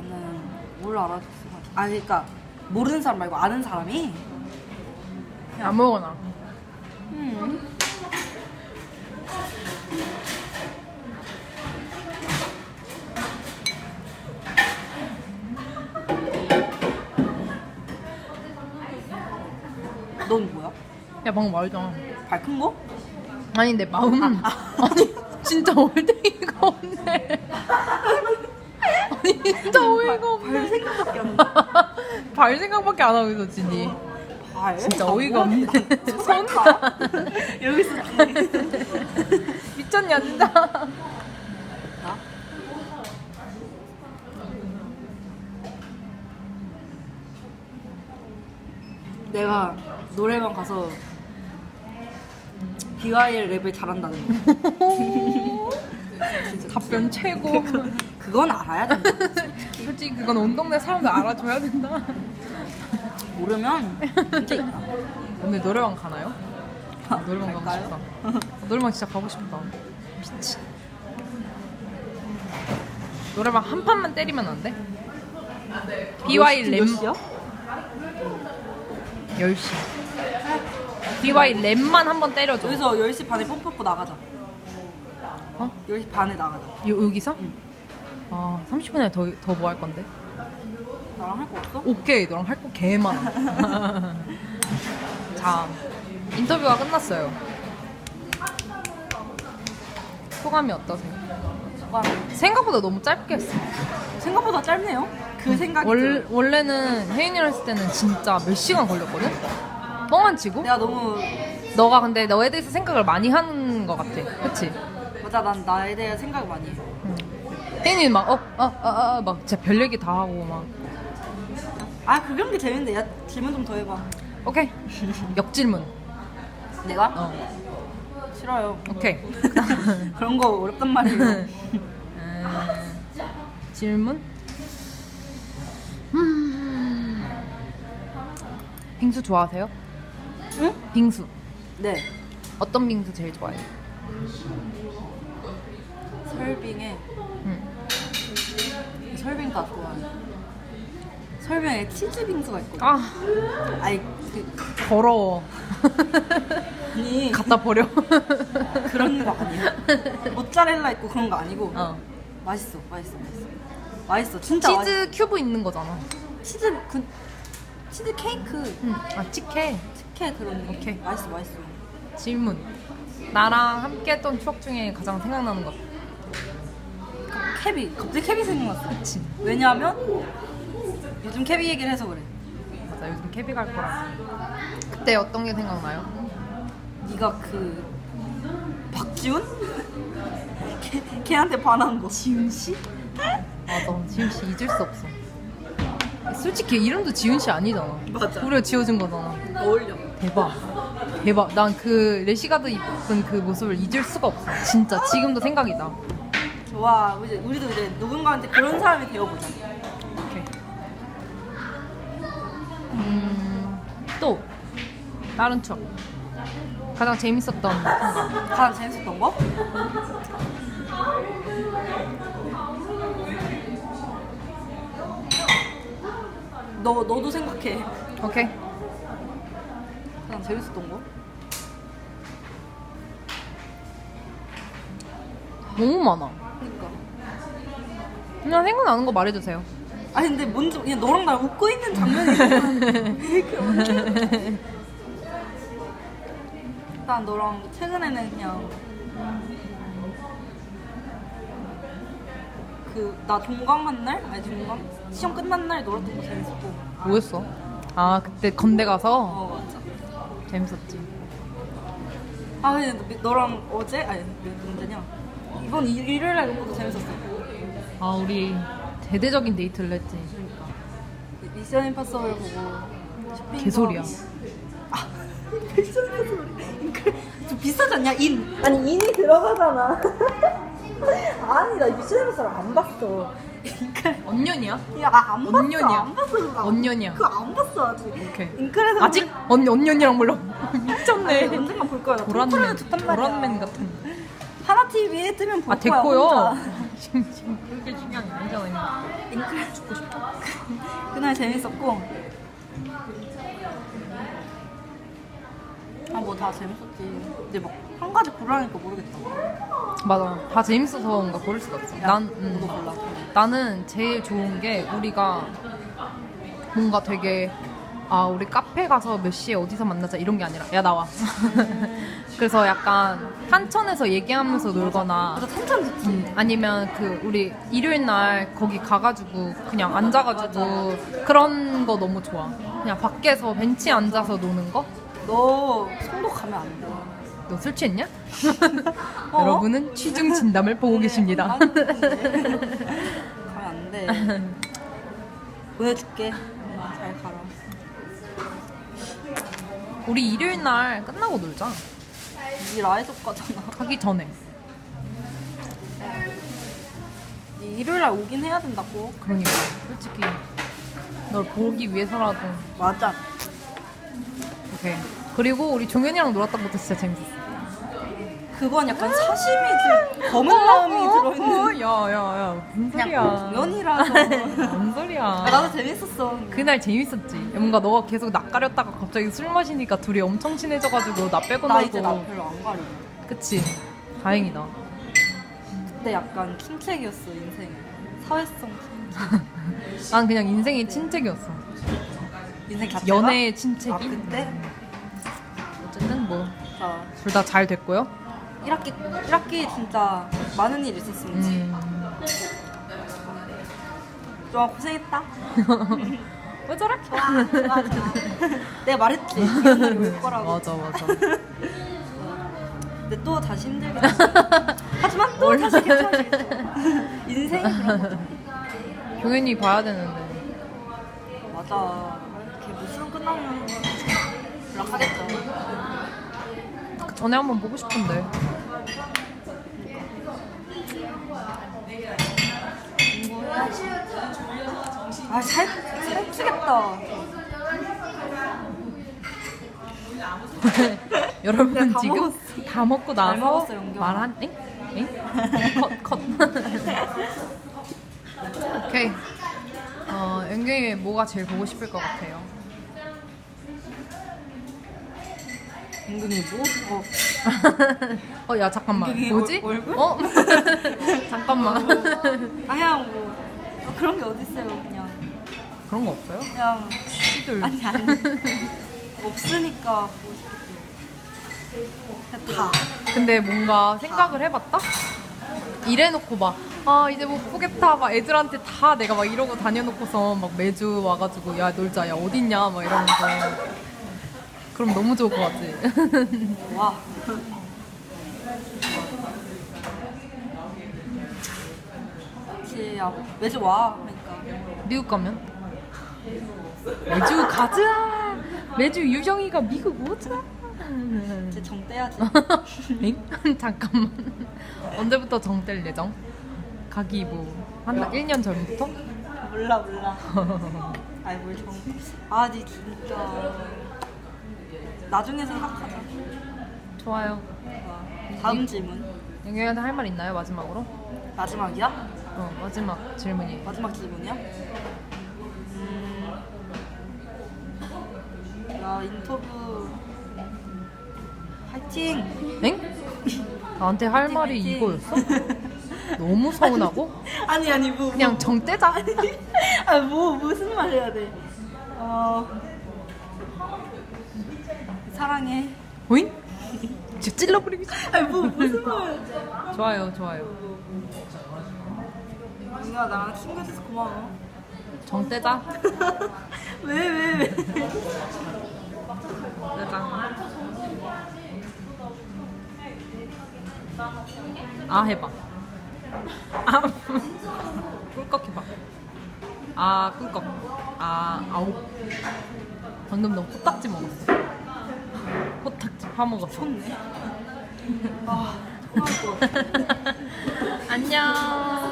나는 뭘 알아줬어? 아 그러니까 모르는 사람 말고 아는 사람이? 아무거나. 음. 넌 뭐야? 야 방금 말했잖아. 밝은 거? 아니 내 마음. 아 니 진짜 올데이가 없네. 아니 진짜 어이가 없네. 별 생각밖에 안 나. 발 생각밖에 안 하고 있어 진이. 발? 진짜 아, 어이가 없네. 손. 거야? 여기 있었지. 미쳤냐 진짜. 나? 내가 노래방 가서 BYL 랩을 잘한다는 거. 답변 최고. 그건 알아야 된다. 솔직히 그건 온 동네 사람들 알아줘야 된다. 모르면 진짜 있다. 오늘 노래방 가나요? 아, 노래방 가고? 싶다. 노래방 진짜 가고 싶다. 미친. 노래방 한 판만 때리면 안 돼? BY 램 몇 시야? 10시. BY 램만 한 번 때려줘. 여기서 10시 반에 pom뽑고 나가자. 어? 10시 반에 나가자. 요, 여기서? 응. 아, 30분에 더 더 뭐 할 건데? 나랑 할 거 없어? 오케이, 너랑 할 거 개 많아. 자, 인터뷰가 끝났어요. 소감이 어떠세요? 와, 생각보다 너무 짧게 했어. 생각보다 짧네요. 그 생각이 월, 들어요. 원래는 혜인이랑 했을 때는 진짜 몇 시간 걸렸거든? 뻥안 치고? 내가 너무 너가 근데 너에 대해서 생각을 많이 하는 것 같아. 그치? 맞아 난 나에 대해 생각을 많이 해. 혜인이는 막, 어, 아, 아, 아, 막 진짜 별 얘기 다 하고 막. 아 그런 게 재밌는데 야 질문 좀 더 해봐. 오케이. 역질문. 내가? 어. 싫어요. 오케이. 그런 거 어렵단 말이에요. 음, 질문? 음. 빙수 좋아하세요? 응? 빙수. 네. 어떤 빙수 제일 좋아해요? 설빙에 응. 설빙 다 좋아해. 설빙에 치즈 빙수가 있거든. 아, 아니 그, 더러워. 아니 갖다 버려. 그런 거 아니야. 모짜렐라 있고 그런 거 아니고 어. 맛있어, 맛있어, 맛있어. 맛있어, 진짜. 치즈 큐브 있는 거잖아. 치즈 그 치즈 케이크, 응. 아, 치케. 치케 그런 거. 오케이. 맛있어, 맛있어. 질문. 나랑 함께 했던 추억 중에 가장 생각나는 것. 캐비, 갑자기 캐비 생각났어. 그치. 왜냐하면 요즘 캐비 얘기를 해서 그래. 맞아, 요즘 캐비 갈 거라. 그때 어떤 게 생각나요? 네가 그 박지훈? 걔, 걔한테 반한 거. 지훈 씨? 맞아, 지훈 씨 잊을 수 없어. 솔직히 이름도 지훈 씨 아니잖아. 맞아. 우리가 지어준 거잖아. 어울려. 대박. 대박. 난 그 레시가드 입은 그 모습을 잊을 수가 없어. 진짜 지금도 생각이 나. 좋아. 이제 우리도 이제 누군가한테 그런 사람이 되어보자. 오케이. 음, 또 다른 추억. 가장 재밌었던. 가장 재밌었던 거? 너 너도 생각해. 오케이. 가장 재밌었던 거? 너무 많아. 그러니까. 그냥 생각나는 거 말해주세요. 아니 근데 뭔지 그냥 너랑 나랑 웃고 있는 장면이 왜? 일단 너랑 최근에는 그냥 그 나 종강 만날 아니 종강 시험 끝난 날 놀았던 거 재밌었고 뭐였어? 아 그때 건대 가서 어 맞아 재밌었지. 아 근데 너- 너랑 어제? 아니 몇 언제냐? 이번 일- 일요일 날 놀고도 재밌었어. 아 우리 대대적인 데이트를 했지. 그러니까. 미션 임파서블 보고 쇼핑도 개소리야. 아 미션 임파서블. 좀 비싸지 않냐? 인. 아니 인이 들어가잖아. 아니 나 미션 임파서블 안 봤어 언년이야? 야안 봤어 언년이야. 안 봤어 그거 안- 언년이야. 그거 안 봤어 아직 오케이. 인크레드 아직 언 언년이랑 불러. 아니, 미쳤네. 언젠간 볼 거야 나 도란맨 도란맨 같은. 하나 TV에 뜨면 볼 아 거야 됐고요. 혼자. 지금 지금 그게 중요한 게 아니잖아. 앵클 죽고 싶어. 그날 재밌었고. 아 뭐 다 재밌었지. 근데 막 한 가지 고르라니까 모르겠다. 맞아. 다 재밌어서 뭔가 고를 수가 없어. 난, 음, 너도 골라. 나는 제일 좋은 게 우리가 뭔가 되게 아 우리 카페 가서 몇 시에 어디서 만나자 이런 게 아니라 야 나와. 그래서 약간 한천에서 얘기하면서 놀거나 맞아 탄천 좋지. 음, 아니면 그 우리 일요일 날 거기 가가지고 그냥 앉아가지고 그런 거 너무 좋아. 그냥 밖에서 벤치에 앉아서 노는 거? 너 송도 가면 안 돼. 너 술 취했냐? 어? 여러분은 취중 진담을 보고 계십니다. 안 돼. 가면 안 돼. 보내줄게. 엄마 잘 가라. 우리 일요일 날 끝나고 놀자. 이 라이브 가잖아. 가기 전에. 일요일 날 오긴 해야 된다고. 그러니까 솔직히 널 보기 위해서라도 맞아. 오케이. 그리고 우리 종현이랑 놀았던 것도 진짜 재밌었어. 그건 약간 사심이 들 검은 마음이 들어있는. 야야야 무슨 소리야? 공연이라서. 뭔 소리야? 아, 나도 재밌었어. 그날 재밌었지. 뭔가 너가 계속 낯가렸다가 갑자기 술 마시니까 둘이 엄청 친해져가지고 나 빼고 나 이제 나. 별로 안 가려. 그치. 다행이다. 그때 약간 킹책이었어 인생이. 사회성 킹책. 난 그냥 인생의 친책이었어. 인생 자체가. 연애의 친책이. 아 그때? 어쨌든 뭐둘자다잘 됐고요. 1학기 1학기 진짜 많은 일 있었습니다. 음. 좋아 고생했다. 왜 저래? 좋아 좋아 좋아. 내가 말했지 올 거라고. 맞아 맞아. 근데 또 다시 힘들겠지. 하지만 또 다시 괜찮아지겠죠. 인생이 그런 거죠. 경연이 봐야 되는데. 맞아. 이렇게 무술 끝나면 연락 하겠죠. 그 전에 한번 보고 싶은데. 아, 살, 살 찌겠다. 여러분 다 지금 먹었어. 다 먹고 나서 먹었어. 말한 엥? 엥? 컷 컷. 오케이. 어, 연경이 뭐가 제일 보고 싶을 것 같아요? 은근히 뭐? 어. 어, 야 잠깐만. 뭐지? 얼- 얼굴? 어? 잠깐만. 아, 그냥 뭐. 어, 그런 게 어딨어요, 그냥. 그런 거 없어요? 그냥. 시들. 아니, 아니. 없으니까 보고 싶겠죠. 다. 근데 뭔가 생각을 해봤다? 이래놓고 막, 아, 이제 못 보겠다. 막 애들한테 다 내가 막 이러고 다녀놓고서 막 매주 와가지고, 야, 놀자. 야, 어딨냐. 막 이러면서. 그럼 너무 좋을 것 같지? 와. 그치, 야, 매주 와. 그러니까. 미국 가면? 매주 가자! 매주 유정이가 미국 오자! 이제 정 떼야지. 엥? 잠깐만. 언제부터 정 뗄 예정? 가기 뭐, 한 1년 전부터? 몰라, 몰라. 아이, 뭘 정. 아, 니 진짜. 나중에 생각하자. 좋아요. 다음 질문. 영경이한테 할 말 있나요, 마지막으로? 마지막이야? 어, 마지막 질문이. 마지막 질문이야? 음, 나 인터뷰 화이팅! 엥? 나한테 할 말이 화이팅. 이거였어? 너무 서운하고? 아니 아니 뭐 그냥 뭐, 정 떼자. 아뭐 무슨 말 해야 돼? 어 사랑해. 오잉? 진짜 찔러버리고 싶어. 아니 뭐 무슨 말? 좋아요, 좋아요. 네가 나랑 친구 돼서 고마워. 정 떼자. 왜 왜 왜? 떼자. 아 해봐. 아 꿀꺽 해봐. 아 꿀꺽. 아 아홉. 방금 너 코딱지 먹었어. 코딱지 파 먹었어. 좋네. 아 토할 것 같아. 안녕.